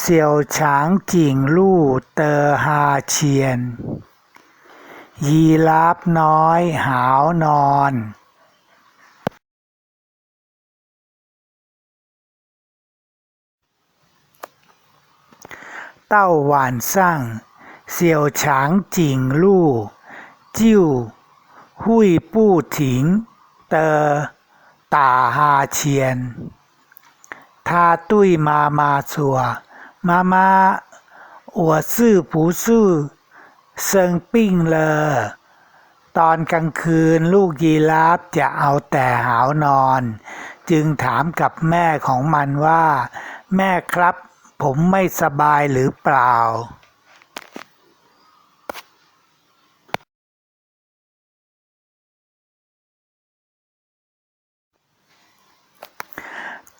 เสี่ยวฉางจิ่งลู่เตอฮาเชียน ยีลาบน้อยหาวนอนเต้าหวานซ่างเสี่ยวฉางจิ่งลู่จิ้ว หุยปู้ถิง เตอตาฮาเชียน ทาตุ้ยมามาสัว มามา我是不是เซิงปิ้งเลอ ตอนกลางคืนลูกยีราฟจะเอาแต่หาวนอน จึงถามกับแม่ของมันว่า แม่ครับ ผมไม่สบายหรือเปล่า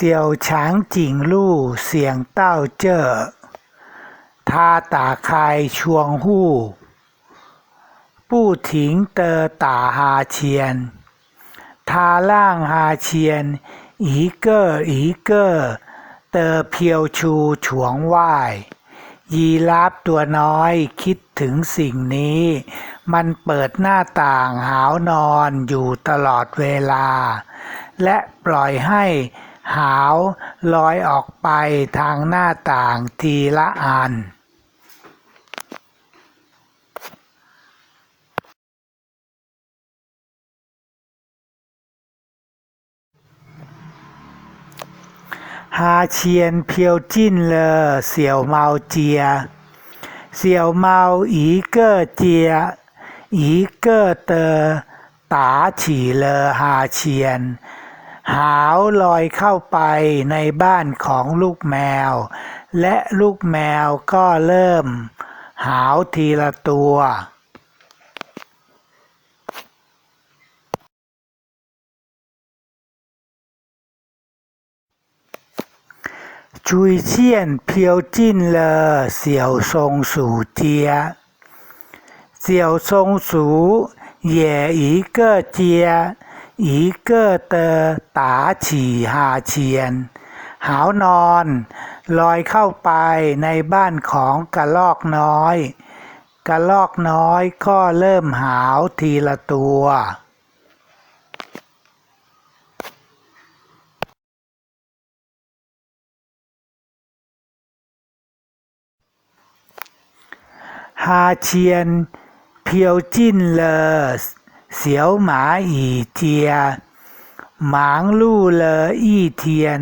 เสี่ยวฉางจิงลู่เสียงเต้าเจ้อทาตาคายชวงหู้ปู้ถิงเตอตาฮาเชียน ทาล่างฮาเชียน อีเกอร์อีเกอร์เตอเพียวชูฉวงไหวยีราฟตัวน้อยคิดถึงสิ่งนี้ มันเปิดหน้าต่างหาวนอนอยู่ตลอดเวลา และปล่อยให้ หาวลอยออกไปทางหน้าต่างทีละอันฮาเชียนเพียวจิ้นเลอเสี่ยวเมาเจีย เสี่ยวเมาอีเกอเจีย อีเกอเตอตาฉีเลอฮาเชียน หาวลอยเข้าไปในบ้านของลูกแมว และลูกแมวก็เริ่ม หาวทีละตัว ชุยเชียนเพียวจิ้นเลอเสี่ยวทรงสู่เจีย เสี่ยวทรงสู也一个接 一个的打起哈เชียน หาวนอน ลอยเข้าไปในบ้านของกระลอกน้อย กระลอกน้อยก็เริ่มหาวทีละตัว ฮาเชียน เพียวจิ้นเลอ เสียวหมาอีเจีย หมางลู่เลออี้เทียน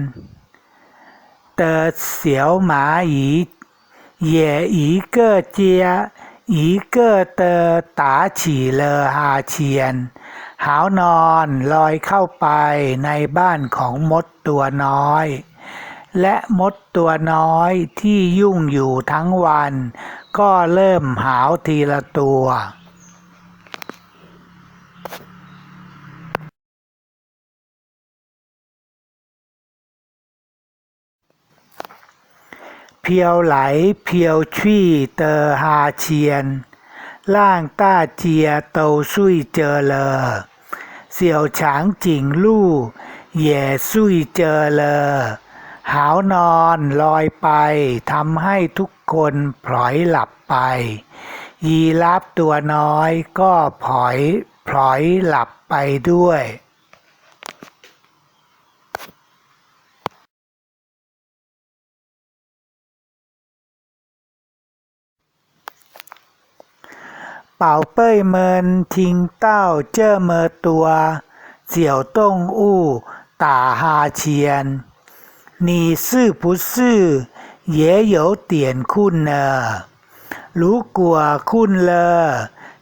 เตอเสียวหมาอี也一个接一个的打起了ฮาเชียน หาวนอนลอยเข้าไปในบ้านของมดตัวน้อย และมดตัวน้อยที่ยุ่งอยู่ทั้งวัน ก็เริ่มหาวทีละตัว เพียวไหลเพียวชี่เตอฮาเชียน ล่างต้าเจียโตาซุยเจอเลอเสี่ยวฉางจิงลู่เหย่ซุยเจอเลอหาวนอนลอยไปทำให้ทุกคนพลอยหลับไป ยีราฟตัวน้อยก็พลอยพลอยหลับไปด้วย เป่าเป้ยเมินทิงเต้าเจ้อเมอตัว เสี่ยวต้งอู้ตาฮาเชียน你是不是也有点困呢如果困了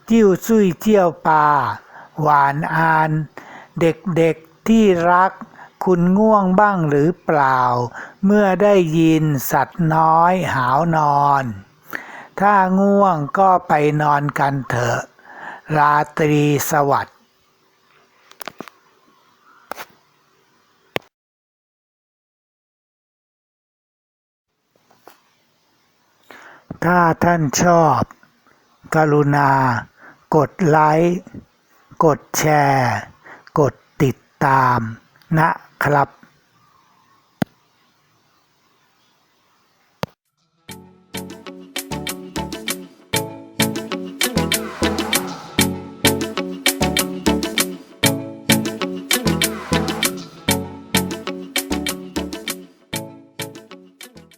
จิ้วซุยเจี้ยวปลาหวานอาน เด็กๆที่รัก คุณง่วงบ้างหรือเปล่า เมื่อได้ยินสัตว์น้อยหาวนอน ถ้าง่วงก็ไปนอนกันเถอะ ราตรีสวัสดิ์ถ้าท่านชอบ กรุณา กดไลค์ กดแชร์ กดติดตามนะครับ